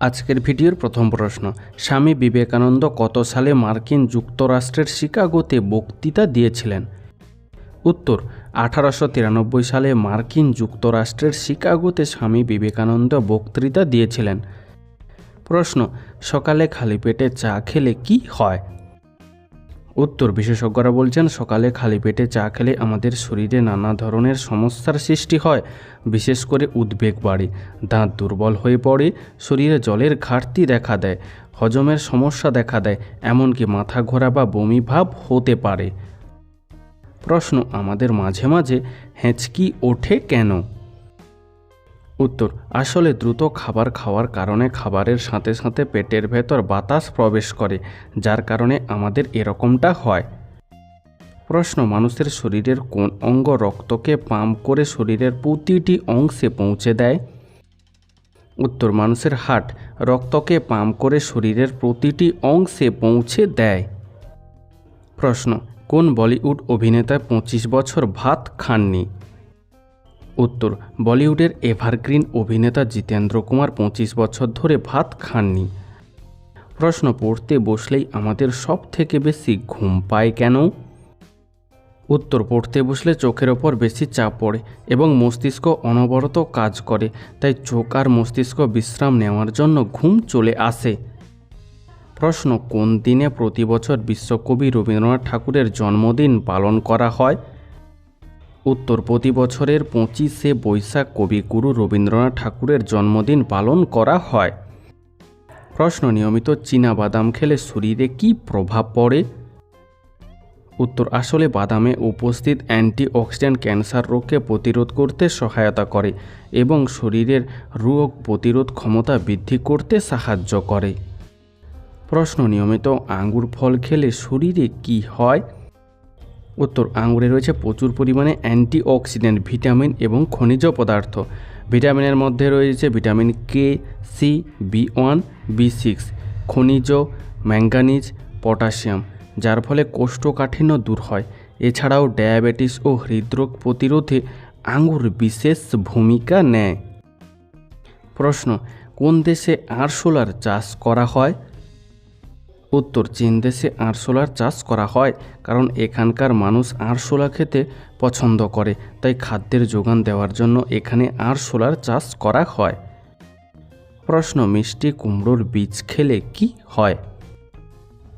আজকের ভিডিওর প্রথম প্রশ্ন, স্বামী বিবেকানন্দ কত সালে মার্কিন যুক্তরাষ্ট্রের শিকাগোতে বক্তৃতা দিয়েছিলেন? উত্তর, আঠারোশো তিরানব্বই সালে মার্কিন যুক্তরাষ্ট্রের শিকাগোতে স্বামী বিবেকানন্দ বক্তৃতা দিয়েছিলেন। প্রশ্ন, সকালে খালি পেটে চা খেলে কি হয়? উত্তর বিশেষজ্ঞরা বলছেন, সকালে খালি পেটে চা খেলে আমাদের শরীরে নানা ধরনের সমস্যার সৃষ্টি হয়, বিশেষ করে উদ্বেগ বাড়ে, দাঁত দুর্বল হয়ে পড়ে, শরীরে জলের ঘাটতি দেখা দেয়, হজমের সমস্যা দেখা দেয়, এমনকি মাথা ঘোরা বা বমি ভাব হতে পারে। প্রশ্ন আমাদের মাঝে মাঝে, হেঁচকি ওঠে কেন? উত্তর, আসলে দ্রুত খাবার খাওয়ার কারণে খাবারের সাথে সাথে পেটের ভেতর বাতাস প্রবেশ করে, যার কারণে আমাদের এরকমটা হয়। প্রশ্ন, মানুষের শরীরের কোন অঙ্গ রক্তকে পাম্প করে শরীরের প্রতিটি অংশে পৌঁছে দেয়? উত্তর, মানুষের হাট রক্তকে পাম্প করে শরীরের প্রতিটি অংশে পৌঁছে দেয়। প্রশ্ন, কোন বলিউড অভিনেতা পঁচিশ বছর ভাত খাননি? উত্তর, বলিউডের এভারগ্রিন অভিনেতা জিতেন্দ্র কুমার পঁচিশ বছর ধরে ভাত খাননি। প্রশ্ন পড়তে বসলেই আমাদের সব থেকে বেশি ঘুম পায় কেন? উত্তর, পড়তে বসলে চোখের ওপর বেশি চাপ পড়ে এবং মস্তিষ্ক অনবরত কাজ করে, তাই চোখ আর মস্তিষ্ক বিশ্রাম নেওয়ার জন্য ঘুম চলে আসে। প্রশ্ন, কোন দিনে প্রতি বছর বিশ্বকবি রবীন্দ্রনাথ ঠাকুরের জন্মদিন পালন করা হয়? উত্তর প্রতি বছরের পঁচিশে বৈশাখ কবিগুরু রবীন্দ্রনাথ ঠাকুরের জন্মদিন পালন করা হয়। প্রশ্ন, নিয়মিত চীনা বাদাম খেলে শরীরে কি প্রভাব পড়ে? উত্তর, আসলে বাদামে উপস্থিত অ্যান্টিঅক্সিডেন্ট ক্যান্সার রোগকে প্রতিরোধ করতে সহায়তা করে এবং শরীরের রোগ প্রতিরোধ ক্ষমতা বৃদ্ধি করতে সাহায্য করে। প্রশ্ন, নিয়মিত আঙ্গুর ফল খেলে শরীরে কি হয়? উত্তর, আঙুরে রয়েছে প্রচুর পরিমাণে অ্যান্টিঅক্সিডেন্ট, ভিটামিন এবং খনিজ পদার্থ। ভিটামিনের মধ্যে রয়েছে vitamin K C B one B six খনিজ ম্যাঙ্গানিজ পটাশিয়াম, যার ফলে কোষ্ঠকাঠিন্য দূর হয়। এছাড়াও ডায়াবেটিস ও হৃদরোগ প্রতিরোধে আঙুর বিশেষ ভূমিকা নেয়। প্রশ্ন, কোন দেশে আরশোলার চাষ করা হয়? উত্তর চীন দেশে আরশোলার চাষ করা হয়, কারণ এখানকার মানুষ আরশোলা খেতে পছন্দ করে, তাই খাদ্যের যোগান দেওয়ার জন্য এখানে আরশোলার চাষ করা হয়। প্রশ্ন, মিষ্টি কুমড়োর বীজ খেলে কি হয়?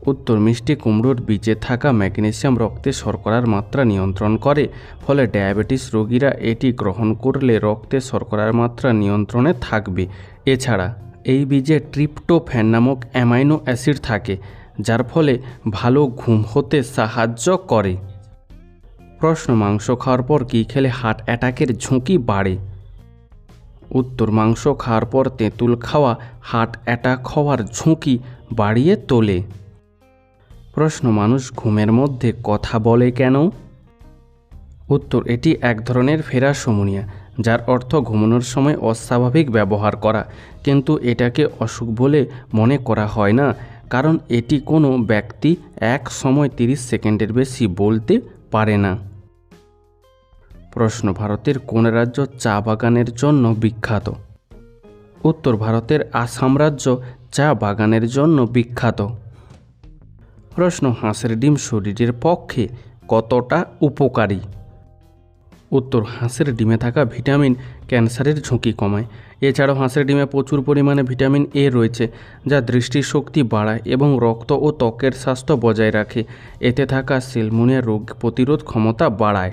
উত্তর, মিষ্টি কুমড়োর বীজে থাকা ম্যাগনেসিয়াম রক্তে শর্করার মাত্রা নিয়ন্ত্রণ করে, ফলে ডায়াবেটিস রোগীরা এটি গ্রহণ করলে রক্তে শর্করার মাত্রা নিয়ন্ত্রণে থাকবে। এছাড়া এই বীজে ট্রিপ্টোফ্যান নামক অ্যামাইনো অ্যাসিড থাকে, যার ফলে ভালো ঘুম হতে সাহায্য করে। প্রশ্ন, মাংস খাওয়ার পর কী খেলে হার্ট অ্যাটাকের ঝুঁকি বাড়ে? উত্তর, মাংস খাওয়ার পর তেঁতুল খাওয়া হার্ট অ্যাটাক হওয়ার ঝুঁকি বাড়িয়ে তোলে। প্রশ্ন, মানুষ ঘুমের মধ্যে কথা বলে কেন? উত্তর, এটি এক ধরনের ফেরা ফেরাসমুনিয়া যার অর্থ ঘুমানোর সময় অস্বাভাবিক ব্যবহার করা। কিন্তু এটাকে অসুখ বলে মনে করা হয় না, কারণ এটি কোনো ব্যক্তি এক সময় তিরিশ সেকেন্ডের বেশি বলতে পারে না। প্রশ্ন, ভারতের কোন রাজ্য চা বাগানের জন্য বিখ্যাত? উত্তর, ভারতের আসাম রাজ্য চা বাগানের জন্য বিখ্যাত। প্রশ্ন, হাঁসের ডিম শরীরের পক্ষে কতটা উপকারী? উত্তর, হাঁসের ডিমে থাকা ভিটামিন ক্যান্সারের ঝুঁকি কমায়। এছাড়াও হাঁসের ডিমে প্রচুর পরিমাণে ভিটামিন এ রয়েছে, যা দৃষ্টিশক্তি বাড়ায় এবং রক্ত ও ত্বকের স্বাস্থ্য বজায় রাখে। এতে থাকা সেলমোনিয়া রোগ প্রতিরোধ ক্ষমতা বাড়ায়।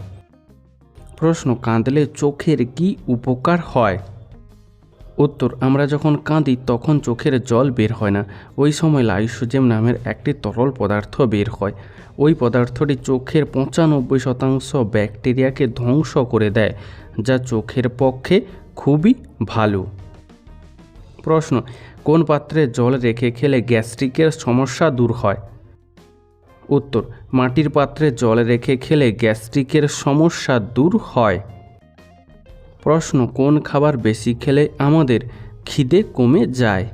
প্রশ্ন, কাঁদলে চোখের কি উপকার হয়? উত্তর, আমরা যখন কাঁদি তখন চোখের জল বের হয় না। ওই সময় লাইসোজেম নামের একটি তরল পদার্থ বের হয়। ওই পদার্থটি চোখের পঁচানব্বই শতাংশ ব্যাকটেরিয়াকে ধ্বংস করে দেয়, যা চোখের পক্ষে খুবই ভালো। প্রশ্ন, কোন পাত্রে জল রেখে খেলে গ্যাস্ট্রিকের সমস্যা দূর হয়? উত্তর, মাটির পাত্রে জল রেখে খেলে গ্যাস্ট্রিকের সমস্যা দূর হয়। প্রশ্ন, কোন খাবার বেশি খেলে আমাদের খিদে কমে যায়?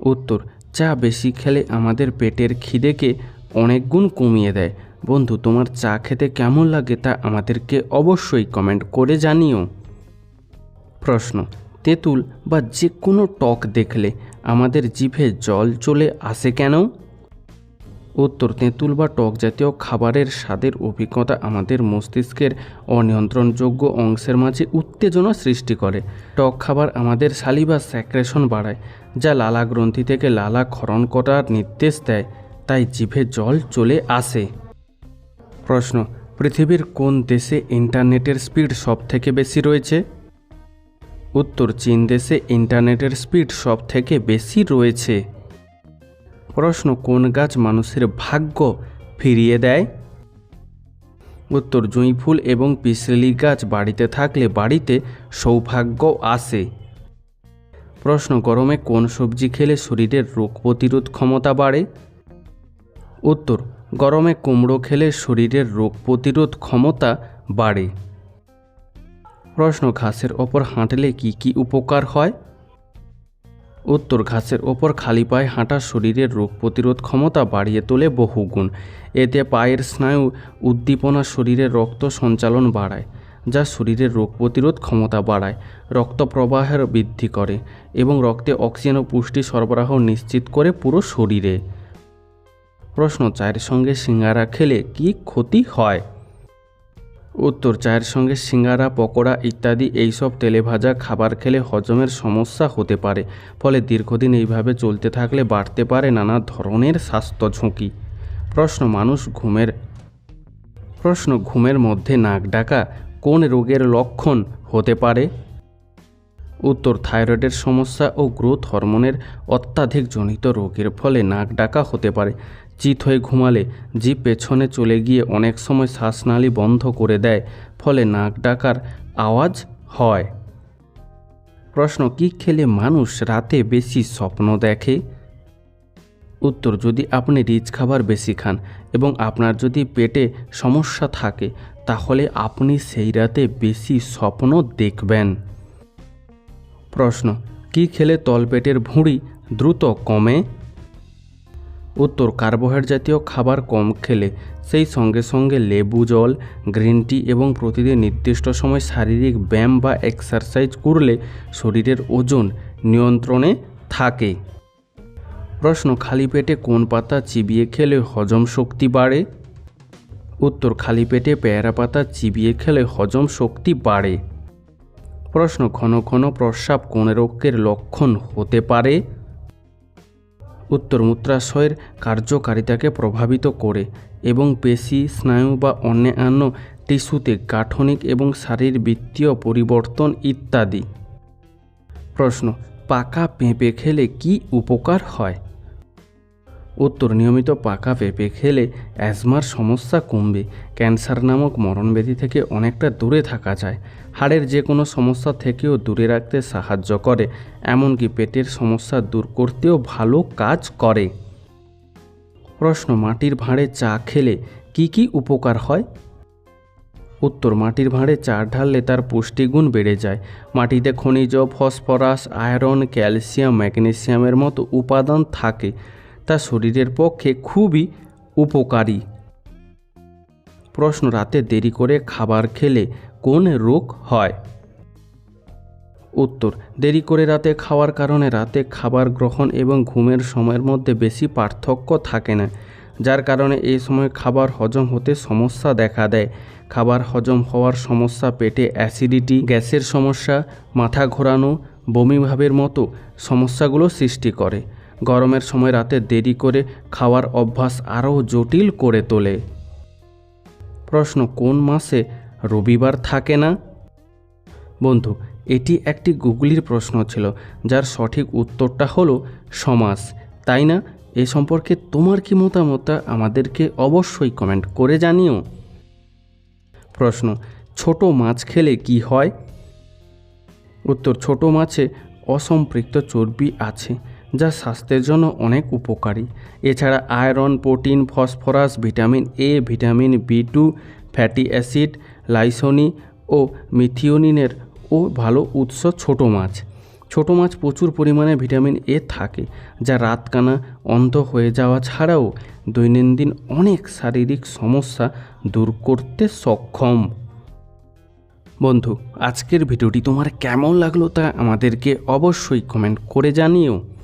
উত্তর, চা বেশি খেলে আমাদের পেটের খিদেকে অনেক গুণ কমিয়ে দেয়। বন্ধু, তোমার চা খেতে কেমন লাগে তা আমাদেরকে অবশ্যই কমেন্ট করে জানিও। প্রশ্ন, তেঁতুল বা যে কোনো টক দেখলে আমাদের জিভে জল চলে আসে কেন? উত্তর তেঁতুল বা টক জাতীয় খাবারের স্বাদের অভিজ্ঞতা আমাদের মস্তিষ্কের অনিয়ন্ত্রণযোগ্য অংশের মাঝে উত্তেজনা সৃষ্টি করে। টক খাবার আমাদের সালিবা স্যাক্রেশন বাড়ায়, যা লালা গ্রন্থি থেকে লালা ক্ষরণ করার নির্দেশ দেয়, তাই জিভে জল চলে আসে। প্রশ্ন, পৃথিবীর কোন দেশে ইন্টারনেটের স্পিড সব থেকে বেশি রয়েছে? উত্তর, চীন দেশে ইন্টারনেটের স্পিড সব থেকে বেশি রয়েছে। প্রশ্ন, কোন গাছ মানুষের ভাগ্য ফিরিয়ে দেয়? উত্তর জুঁই ফুল এবং পিসলি গাছ বাড়িতে থাকলে বাড়িতে সৌভাগ্য আসে। প্রশ্ন, গরমে কোন সবজি খেলে শরীরের রোগ প্রতিরোধ ক্ষমতা বাড়ে? উত্তর, গরমে কুমড়ো খেলে শরীরের রোগ প্রতিরোধ ক্ষমতা বাড়ে। প্রশ্ন, ঘাসের ওপর হাঁটলে কি কি উপকার হয়? উত্তর ঘাসের ওপর খালি পায়ে হাঁটা শরীরের রোগ প্রতিরোধ ক্ষমতা বাড়িয়ে তোলে বহুগুণ এতে পায়ের স্নায়ু উদ্দীপনা শরীরের রক্ত সঞ্চালন বাড়ায়, যা শরীরের রোগ প্রতিরোধ ক্ষমতা বাড়ায়, রক্ত প্রবাহের বৃদ্ধি করে এবং রক্তে অক্সিজেন ও পুষ্টি সরবরাহ নিশ্চিত করে পুরো শরীরে। প্রশ্ন, চায়ের সঙ্গে সিঙ্গারা খেলে কি ক্ষতি হয়? উত্তর, চায়ের সঙ্গে সিঙ্গারা, পকোড়া ইত্যাদি এইসব তেলে ভাজা খাবার খেলে হজমের সমস্যা হতে পারে। ফলে দীর্ঘদিন এইভাবে চলতে থাকলে বাড়তে পারে নানা ধরনের স্বাস্থ্য ঝুঁকি। প্রশ্ন, মানুষ ঘুমের, প্রশ্ন, ঘুমের মধ্যে নাক ডাকা কোন রোগের লক্ষণ হতে পারে? উত্তর, থাইরয়েডের সমস্যা ও গ্রোথ হরমোনের অত্যাধিক জনিত রোগের ফলে নাক ডাকা হতে পারে। চিত হয়ে ঘুমালে জীব পেছনে চলে গিয়ে অনেক সময় শ্বাসনালী বন্ধ করে দেয়, ফলে নাক ডাকার আওয়াজ হয়। প্রশ্ন, কি খেলে মানুষ রাতে বেশি স্বপ্ন দেখে? উত্তর, যদি আপনি রিচ খাবার বেশি খান এবং আপনার যদি পেটে সমস্যা থাকে, তাহলে আপনি সেই রাতে বেশি স্বপ্ন দেখবেন। প্রশ্ন, কি খেলে তলপেটের ভুঁড়ি দ্রুত কমে? উত্তর কার্বোহাইড্রেট জাতীয় খাবার কম খেলে সেই সঙ্গে সঙ্গে লেবু জল, গ্রিন টি এবং প্রতিদিন নির্দিষ্ট সময় শারীরিক ব্যায়াম বা এক্সারসাইজ করলে শরীরের ওজন নিয়ন্ত্রণে থাকে। প্রশ্ন, খালি পেটে কোন পাতা চিবিয়ে খেলে হজম শক্তি বাড়ে? উত্তর, খালি পেটে পেয়ারা পাতা চিবিয়ে খেলে হজম শক্তি বাড়ে। প্রশ্ন, ঘন ঘন প্রস্রাব কোন রোগের লক্ষণ হতে পারে? উত্তর মূত্রাশয়ের কার্যকারিতাকে প্রভাবিত করে এবং পেশি, স্নায়ু বা অন্যান্য টিস্যুতে গাঠনিক এবং শারীরবৃত্তীয় পরিবর্তন ইত্যাদি। প্রশ্ন, পাকা পেঁপে খেলে কি উপকার হয়? উত্তর নিয়মিত পাকা পেঁপে খেলে অ্যাজমার সমস্যা কমবে। ক্যান্সার নামক মরণব্যাধি থেকে অনেকটা দূরে থাকা যায়। হাড়ের যে কোনো সমস্যা থেকেও দূরে রাখতে সাহায্য করে, এমনকি পেটের সমস্যা দূর করতেও ভালো কাজ করে। প্রশ্ন, মাটির ভাঁড়ে চা খেলে কি কি উপকার হয়? উত্তর, মাটির ভাঁড়ে চা ঢাললে তার পুষ্টিগুণ বেড়ে যায়। মাটিতে খনিজ, ফসফরাস, আয়রন, ক্যালসিয়াম, ম্যাগনেসিয়ামের মতো উপাদান থাকে। তা শরীরের পক্ষে খুবই উপকারী। প্রশ্ন, রাতে দেরি করে খাবার খেলে কোন রোগ হয়? উত্তর, দেরি করে রাতে খাওয়ার কারণে রাতে খাবার গ্রহণ এবং ঘুমের সময়ের মধ্যে বেশি পার্থক্য থাকে না, যার কারণে এই সময় খাবার হজম হতে সমস্যা দেখা দেয়। খাবার হজম হওয়ার সমস্যা পেটে অ্যাসিডিটি, গ্যাসের সমস্যা, মাথা ঘোরানো বমিভাবের মতো সমস্যাগুলো সৃষ্টি করে। গরমের সময় রাতে দেরি করে খাওয়ার অভ্যাস আরও জটিল করে তোলে। প্রশ্ন, কোন মাসে? রবিবার থাকে না? বন্ধু, এটি একটি গুগলির প্রশ্ন ছিল, যার সঠিক উত্তরটা হলো সমাস। তাই না? এ সম্পর্কে তোমার কি মতামত আমাদেরকে অবশ্যই কমেন্ট করে জানিও। প্রশ্ন, ছোট মাছ খেলে কি হয়? উত্তর, ছোট মাছে অসম্পৃক্ত চর্বি আছে। যা স্বাস্থ্যের জন্য অনেক উপকারী। এছাড়া iron, protein, phosphorus, vitamin A vitamin B two fatty acid, লাইসোনি ও মিথিওনিনের ও ভালো উৎস ছোট মাছ। ছোট মাছ প্রচুর পরিমাণে ভিটামিন এ থাকে, যা রাতকানা অন্ধ হয়ে যাওয়া ছাড়াও দৈনন্দিন অনেক শারীরিক সমস্যা দূর করতে সক্ষম। বন্ধু, আজকের ভিডিওটি তোমার কেমন লাগল তা আমাদেরকে অবশ্যই কমেন্ট করে জানিও।